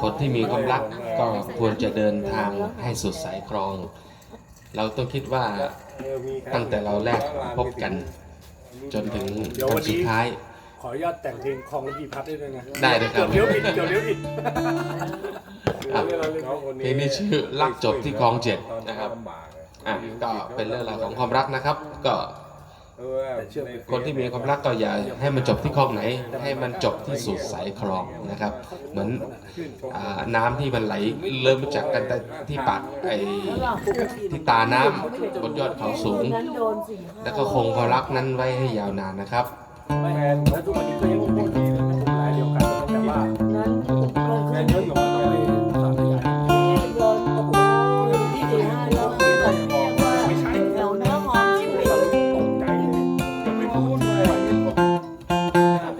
คนที่มีความรักก็ควรจะเดินทางให้สุดสายคลอง เราต้องคิดว่าตั้งแต่เราแรกพบกัน จนถึงวันสุดท้าย ขออนุญาตแต่งเพลงคลองระพีพัฒน์ได้ด้วยนะได้เลยครับเดี๋ยวเลี้ยวผิดเดี๋ยวเลี้ยวผิดครับเพลงนี้ชื่อรักจบที่คลองเจ็ดนะครับอะก็เป็นเรื่องราวของความรักนะครับ ก็ คนที่มีความรักก็อย่าให้มันจบที่คลองไหน ให้มันจบที่สุดสายคลองนะครับ เหมือนอ่าน้ำที่มันไหลเริ่มจากกันแต่ที่ปากไอ้ที่ตาน้ำบนยอดเขาสูง แล้วก็คงความรักนั้นไว้ให้ยาวนานนะครับแล้วทุกวันนี้ก็ยังคงมีรายเดียวกันแต่ว่าแฟนเยอะอยู่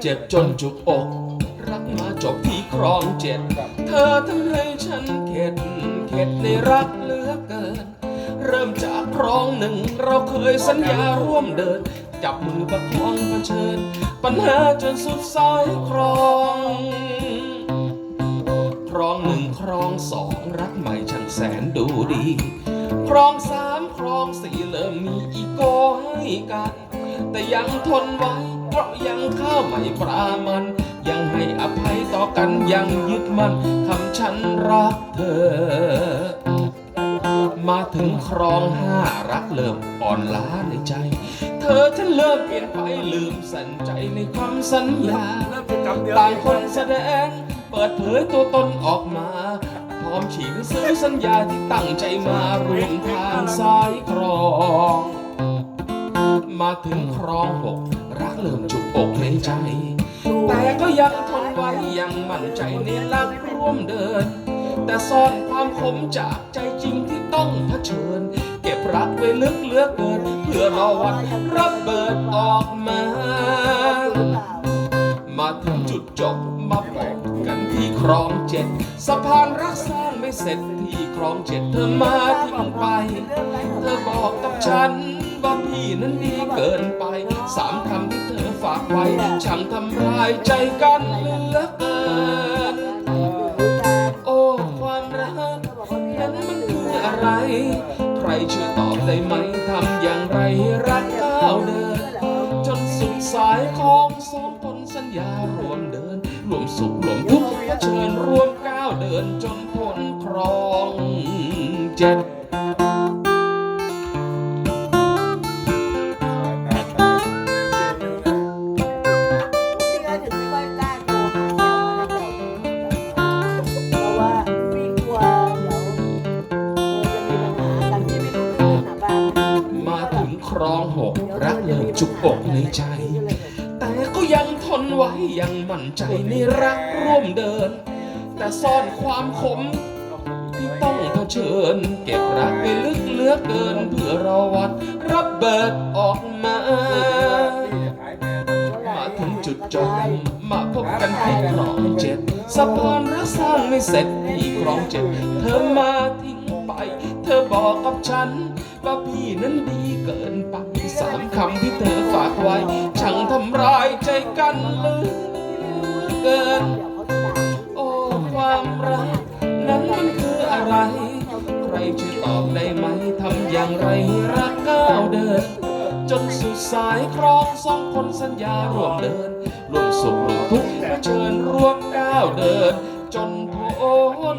เจ็บจนจุกอก รักมาจบที่ครองเจ็ด เธอทำให้ฉันเข็ด เข็ดในรักเหลือเกิน เริ่มจากครองหนึ่งเราเคยสัญญาร่วมเดิน จับมือประคองเผชิญ ปัญหาจนสุดสายครอง ครองหนึ่งครองสองรักใหม่ช่างแสนดูดี ครองสามครองสี่เริ่มมีอีโก้ให้กัน แต่ยังทนไว้ เพราะยังข้าวใหม่ปลามัน ยังให้อภัยต่อกันยังยึดมั่นคำฉันรักเธอ มาถึงครองห้ารักเริ่มอ่อนล้าในใจ เธอฉันเริ่มเปลี่ยนไปลืมสัญใจในคำสัญญาเริ่มจะจำต่างคนแสดง เปิดเผยตัวตนออกมาพร้อมฉีกซื้อสัญญาที่ตั้งใจมารวมทางสายครอง มาถึงครองหก รักเริ่มจุกอกในใจ แต่ก็ยังทนไว้ยังมั่นใจในรักร่วมเดิน แต่ซ่อนความขมจากใจจริงที่ต้องเผชิญ เก็บรักไว้ลึกเลือเกิน เพื่อรอวันรับเบิดออกมา มาถึงจุดจบมาบอกกันที่ครองเจ็ดสะพานรักสร้างไม่เสร็จที่ครองเจ็ดเธอมาทิ้งไป เธอบอกกับฉัน ว่าพี่นั้นดีเกินไป สามคำที่เธอฝากไว้ช่างทำร้ายใจกันเหลือเกิน โอ้ความรักนั้นมันคืออะไร ใครช่วยตอบได้ไหมทำอย่างไรให้รักก้าวเดิน จนสุดสายของสองคนสัญญารวมเดินรวมสุขรวมทุกข์เชิญรวมก้าวเดินจนพ้นครองเจ็ด รองหกรักเริ่มจุกอกในใจ แต่ก็ยังทนไว้ยังมั่นใจในรักร่วมเดิน แต่ซ่อนความขมที่ต้องเผชิญ เก็บรักไปลึกเลือเกินเพื่อรอวันรับเบิดออกมา มาถึงจุดจบมาพบกันที่ครองเจ็ดสะพานรักสร้างไม่เสร็จที่ครองเจ็ดเธอมาทิ้งไป เธอบอกกับฉัน ว่าพี่นั้นดีเกินไปสามคำที่เธอฝากไว้ ช่างทำร้ายใจกันเหลือเกิน โอ้ความรัก นั้นมันคืออะไร ใครช่วยตอบได้ไหมทำอย่างไรให้รักก้าวเดิน จนสุดสายครองสองคนสัญญาร่วมเดินร่วมสุขรวมทุกข์เชิญร่วมก้าวเดิน จนพ้น